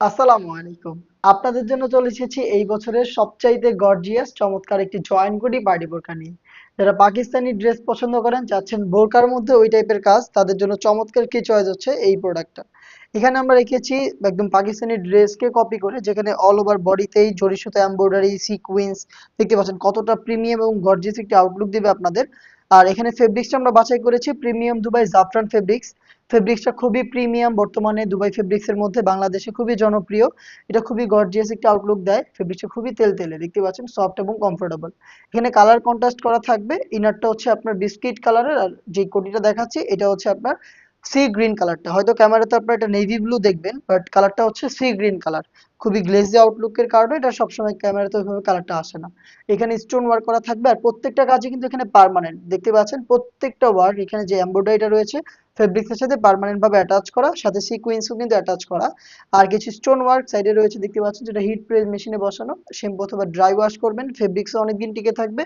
আসসালামু আলাইকুম। আপনাদের জন্য চলে এসেছি এই বছরের সবচাইতে গর্জিয়াস চমৎকার একটি জয়েন্ট কোটি পার্টি বোরকা নিয়ে। যারা পাকিস্তানি ড্রেস পছন্দ করেন, চাচ্ছেন বোরকার মধ্যে ওই টাইপের কাজ, তাদের জন্য চমৎকার কি চয়েস হচ্ছে এই প্রোডাক্টটা এখানে আমরা রেখেছি একদম পাকিস্তানি ড্রেসকে কপি করে, যেখানে অল ওভার বডিতেই জরি সুতা এমব্রয়ডারি সিকুয়েন্স দেখতে পাচ্ছেন কতটা প্রিমিয়াম এবং গর্জিয়াস একটি আউটলুক দিবে আপনাদের। আর এখানে ফেব্রিক্সটা আমরা বাছাই করেছি প্রিমিয়াম দুবাই জাফরান ফেব্রিক্স ফেব্রিক্সটা খুবই প্রিমিয়াম বর্তমানে দুবাই ফেব্রিক্সের মধ্যে বাংলাদেশে খুবই জনপ্রিয়। এটা খুবই গর্জিয়াস একটা আউটলুক দেয়। ফেব্রিক্সটা খুবই তেল তেলে, দেখতে পাচ্ছেন? সফট এবং কমফোর্টেবল এখানে কালার কন্ট্রাস্ট করা থাকবে। ইনারটা হচ্ছে আপনার বিস্কিট কালারের আর যে কোটিটা দেখাচ্ছি, এটা হচ্ছে আপনার সি গ্রিন কালারটা। হয়তো ক্যামেরাতে আপনারা এটা নেভি ব্লু দেখবেন বাট কালারটা হচ্ছে সি গ্রিন কালার। খুবই গ্লেজি আউটলুকের কারণে এটা সবসময় ক্যামেরাতে ওইভাবে কালারটা আসে না। এখানে স্টোন ওয়ার্ক করা থাকবে আর প্রত্যেকটা কাজই কিন্তু এখানে পার্মানেন্ট দেখতে পাচ্ছেন প্রত্যেকটা ওয়ার্ক এখানে যে এমব্রয়ডারিটা রয়েছে ফেব্রিক্সের সাথে পারমানেন্ট ভাবে অ্যাটাচ করা, সাথে সিকুয়েন্সও কিন্তু অ্যাটাচ করা। আর কিছু স্টোন ওয়ার্ক সাইডে রয়েছে, দেখতে পাচ্ছেন যেটা হিট প্রেস মেশিনে বসানো। শ্যাম্পু অথবা ড্রাই ওয়াশ করবেন ফেব্রিক্সও অনেকদিন টিকে থাকবে।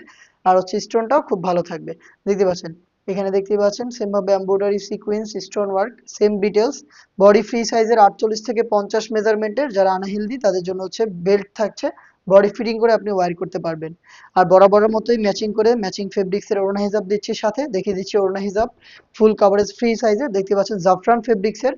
আর হচ্ছে স্টোনটাও খুব ভালো থাকবে। দেখতে পাচ্ছেন? এখানে দেখতে পাচ্ছেন সেম ভাবে embroidery sequence stone work same details body free সাইজের আটচল্লিশ থেকে পঞ্চাশ মেজারমেন্টের যারা আনহেলদি তাদের জন্য হচ্ছে বেল্ট থাকছে বডি ফিটিং করে আপনি ওয়্যার করতে পারবেন। আর বরাবরের মতোই ম্যাচিং করে ম্যাচিং ফেব্রিক্সের ওড়না হিজাব দিচ্ছি সাথে, দেখিয়ে দিচ্ছি ওড়না হিজাব ফুল কাভারেজ ফ্রি সাইজের দেখতে পাচ্ছেন জাফরান ফেব্রিক্সের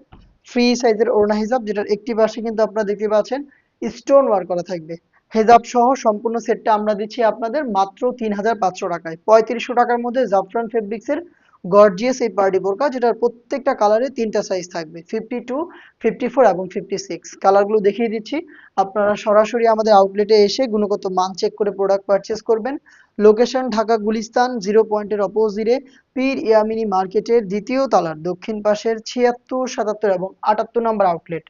ফ্রি সাইজের ওড়না হিজাব, যেটার একটি পাশে কিন্তু আপনারা দেখতে পাচ্ছেন স্টোন ওয়ার্ক করা থাকবে। হেজাব সহ সম্পূর্ণ সেটটা আমরা দিচ্ছি আপনাদের মাত্র তিন হাজার পাঁচশো টাকায়। পঁয়ত্রিশশো টাকার মধ্যে জাফরান ফেব্রিক্সের গর্জিয়াস এই পার্টি বোরকা, যেটার প্রত্যেকটা কালারে তিনটা সাইজ থাকবে ফিফটি টু ফিফটি ফোর এবং ফিফটি সিক্স কালারগুলো দেখিয়ে দিচ্ছি। আপনারা সরাসরি আমাদের আউটলেটে এসে গুণগত মান চেক করে প্রোডাক্ট পারচেস করবেন। লোকেশন ঢাকা গুলিস্তান জিরো পয়েন্টের অপোজিটে পীর ইয়ামিনী মার্কেটের দ্বিতীয় তলার দক্ষিণ পাশের ছিয়াত্তর, সাতাত্তর এবং আটাত্তর নম্বর আউটলেট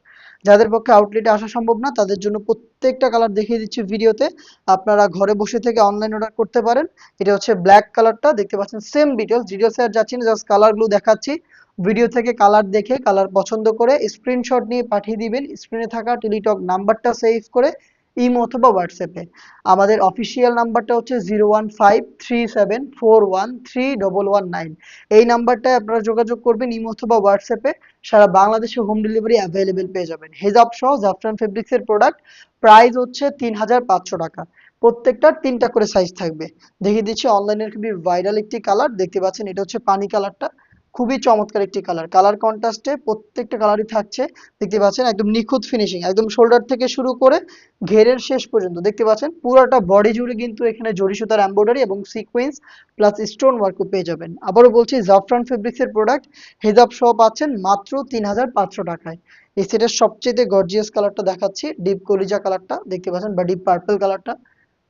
যাদের পক্ষে আউটলেটে আসা সম্ভব না, তাদের জন্য প্রত্যেকটা কালার দেখিয়ে দিচ্ছি ভিডিওতে আপনারা ঘরে বসে থেকে অনলাইন অর্ডার করতে পারেন। এটা হচ্ছে ব্ল্যাক কালারটা দেখতে পাচ্ছেন সেম ডিটেলস ভিডিও আর যাচ্ছি না জাস্ট কালারগুলো দেখাচ্ছি। ভিডিও থেকে কালার দেখে কালার পছন্দ করে স্ক্রিনশট নিয়ে পাঠিয়ে দিবেন। স্ক্রিনে থাকা টেলিটক নাম্বারটা সেভ করে ইমো অথবা হোয়াটসঅ্যাপে আমাদের অফিসিয়াল নাম্বারটা হচ্ছে zero one five three seven four one three double one nine এই নাম্বারটায় আপনারা যোগাযোগ করবেন ইমো অথবা হোয়াটসঅ্যাপে সারা বাংলাদেশে হোম ডেলিভারি অ্যাভেলেবেল পেয়ে যাবেন। হেজাব সহ জাফরান ফেব্রিক্সের প্রোডাক্ট প্রাইস হচ্ছে তিন হাজার পাঁচশো টাকা। প্রত্যেকটার তিনটা করে সাইজ থাকবে। দেখিয়ে দিচ্ছি অনলাইনের খুবই ভাইরাল একটি কালার দেখতে পাচ্ছেন এটা হচ্ছে পানি কালারটা খুবই চমৎকার একটি কালার কালার কন্ট্রাস্টে প্রত্যেকটা কালারই থাকছে। দেখতে পাচ্ছেন একদম নিখুঁত ফিনিশিং একদম শোল্ডার থেকে শুরু করে ঘেরের শেষ পর্যন্ত। দেখতে পাচ্ছেন পুরোটা বডি জুড়ে কিন্তু এখানে জরি সুতার এম্ব্রয়ডারি এবং সিকোয়েন্স প্লাস স্টোন ওয়ার্কও পেয়ে যাবেন। আবারও বলছি জাফরান ফেব্রিক্সের প্রোডাক্ট হেজাব সহ পাচ্ছেন মাত্র তিন হাজার পাঁচশো টাকায়। এই সেটের সবচেয়ে গর্জিয়াস কালারটা দেখাচ্ছি ডিপ কলিজা কালারটা দেখতে পাচ্ছেন বা ডিপ পার্পল কালারটা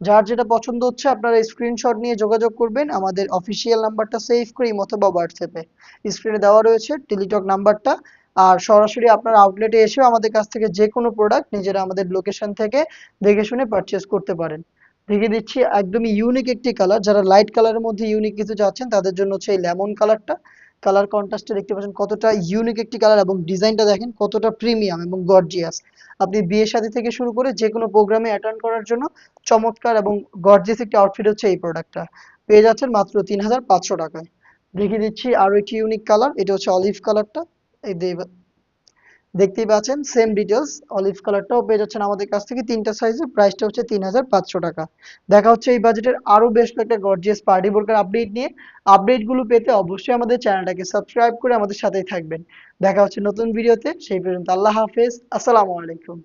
যার যেটা পছন্দ হচ্ছে, আপনারা স্ক্রিনশট নিয়ে যোগাযোগ করবেন। আমাদের অফিসিয়াল নাম্বারটা সেভ করে অথবা হোয়াটসঅ্যাপে স্ক্রিনে দেওয়া রয়েছে টেলিটক নাম্বারটা আর সরাসরি আপনার আউটলেটে এসেও আমাদের কাছ থেকে যে কোনো প্রোডাক্ট নিজেরা আমাদের লোকেশন থেকে দেখে শুনে পারচেস করতে পারেন। দেখিয়ে দিচ্ছি, একদমই ইউনিক একটি কালার যারা লাইট কালারের মধ্যে ইউনিক কিছু চাচ্ছেন, তাদের জন্য হচ্ছে এই লেমন কালারটা কালার কন্ট্রাস্টে দেখতে পাচ্ছেন কতটা ইউনিক একটি কালার এবং ডিজাইনটা দেখেন কতটা প্রিমিয়াম এবং গর্জিয়াস আপনি বিয়ে শাদী থেকে শুরু করে যে কোনো প্রোগ্রামে অ্যাটেন্ড করার জন্য চমৎকার এবং গর্জিয়াস একটি আউটফিট হচ্ছে এই প্রোডাক্টটা পেয়ে যাচ্ছেন মাত্র তিন হাজার পাঁচশো টাকায়। দেখিয়ে দিচ্ছি আরও একটি ইউনিক কালার এটা হচ্ছে অলিভ কালারটা এই দেখতেই পাচ্ছেন সেম ডিটেলস অলিভ কালারটাও পেয়ে যাচ্ছেন আমাদের কাছ থেকে, তিনটা সাইজে প্রাইসটা হচ্ছে তিন হাজার পাঁচশো টাকা। দেখা হচ্ছে এই বাজেটের আরও বেশ কয়েকটা গর্জিয়াস পার্টি বোর্ডের আপডেট নিয়ে। আপডেটগুলো পেতে অবশ্যই আমাদের চ্যানেলটাকে সাবস্ক্রাইব করে আমাদের সাথেই থাকবেন। দেখা হচ্ছে নতুন ভিডিওতে সেই পর্যন্ত আল্লাহ হাফেজ, আসসালামু আলাইকুম।